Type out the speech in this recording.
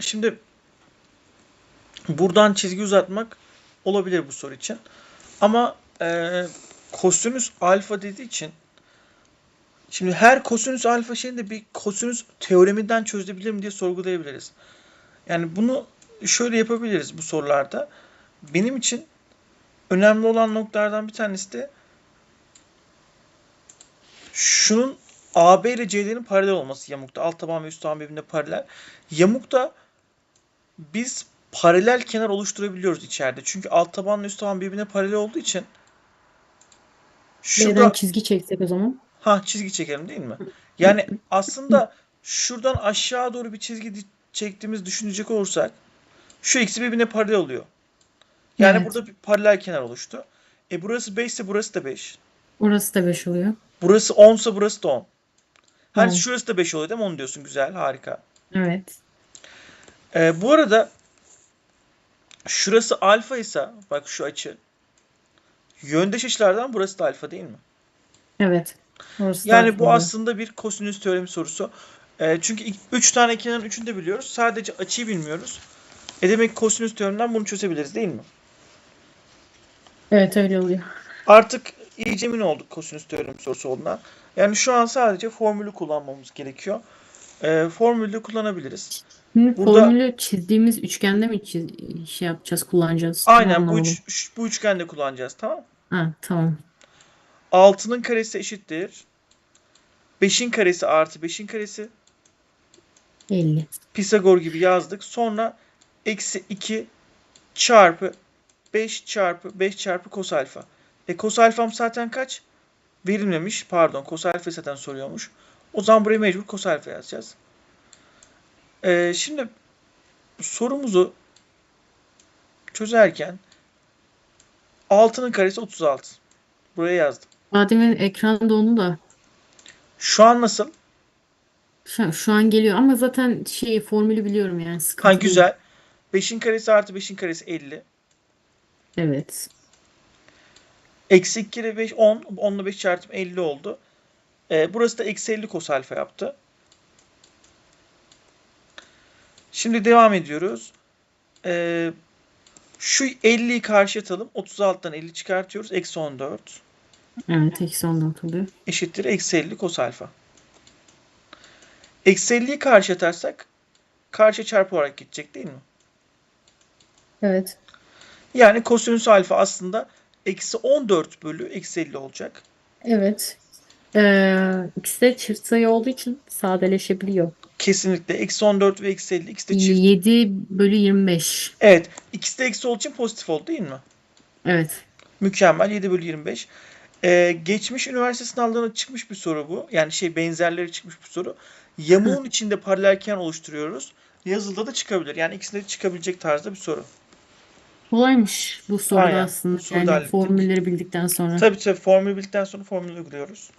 Şimdi buradan çizgi uzatmak olabilir bu soru için. Ama e, kosinüs alfa dediği için şimdi her kosinüs alfa şeyini de bir kosinüs teoreminden çözebilir mi diye sorgulayabiliriz. Yani bunu şöyle yapabiliriz bu sorularda. Benim için önemli olan noktalardan bir tanesi de şunun AB ile CD'nin paralel olması yamukta. Alt taban ve üst taban birbirine paralel. Yamukta biz paralel kenar oluşturabiliyoruz içeride. Çünkü alt tabanla üst taban birbirine paralel olduğu için şurada çizgi çeksek o zaman. ha çizgi çekelim değil mi? Yani aslında şuradan aşağı doğru bir çizgi çektiğimiz düşünecek olursak şu ikisi birbirine paralel oluyor. Yani Evet. burada bir paralel kenar oluştu. E burası 5 ise burası da 5. Orası da 5 oluyor. Burası 10 ise burası da 10. Hani On. şurası da 5 oluyor değil mi? 10 diyorsun. Güzel, harika. Evet. Ee, bu arada şurası alfa ise bak şu açı yöndeş açılardan burası da alfa değil mi? Evet. Yani bu aslında bir kosinüs teoremi sorusu. Ee, çünkü 3 tane kenarın üçünü de biliyoruz. Sadece açıyı bilmiyoruz. E demek kosinüs teoreminden bunu çözebiliriz değil mi? Evet öyle oluyor. Artık iyice emin olduk kosinüs teoremi sorusu olduğuna. Yani şu an sadece formülü kullanmamız gerekiyor. Ee, formülü de kullanabiliriz. Şimdi Burada- formülü çizdiğimiz üçgende mi çiz- şey yapacağız, kullanacağız? Aynen bu, üç, üç- bu üçgende kullanacağız tamam Ha, tamam. 6'nın karesi eşittir. 5'in karesi artı 5'in karesi. 50. Pisagor gibi yazdık. Sonra eksi 2 çarpı 5 çarpı 5 çarpı kos alfa. E kos alfam zaten kaç? Verilmemiş. Pardon kos alfa zaten soruyormuş. O zaman buraya mecbur kos alfa yazacağız. E, şimdi sorumuzu çözerken 6'nın karesi 36. Buraya yazdım. Adem'in ekranda onu da Şu an nasıl? şu, şu an geliyor ama zaten şey formülü biliyorum yani Ha sıkıntı değil. güzel. 5'in karesi artı 5'in karesi 50. Evet. Eksi 2 ile 5 10. 10 ile 5 çarptım 50 oldu. Ee, burası da eksi 50 kos alfa yaptı. Şimdi devam ediyoruz. Ee, şu 50'yi karşı atalım. 36'dan 50 çıkartıyoruz. Eksi 14 Evet eksi 14 oluyor. eşittir eksi 50 kos alfa. Eksi 50'yi karşı atarsak karşı çarpı olarak gidecek değil mi? Evet. Yani kosinüs alfa aslında eksi 14 bölü eksi 50 olacak. Evet. Ee, ikisi de çift sayı olduğu için sadeleşebiliyor. Kesinlikle. Eksi 14 ve eksi 50 ikisi de çift. 7 bölü 25. Evet. ikisi de eksi olduğu için pozitif oldu değil mi? Evet. Mükemmel. 7 bölü 25. Ee, geçmiş üniversite sınavlarına çıkmış bir soru bu. Yani şey benzerleri çıkmış bir soru. Yamuğun içinde paralel kenar oluşturuyoruz. Yazılıda da çıkabilir. Yani ikisinde de çıkabilecek tarzda bir soru. Kolaymış bu soruda Aynen. aslında. Bu soruda Yani hallettik. formülleri bildikten sonra. Tabii tabii formülü bildikten sonra formülü uyguluyoruz.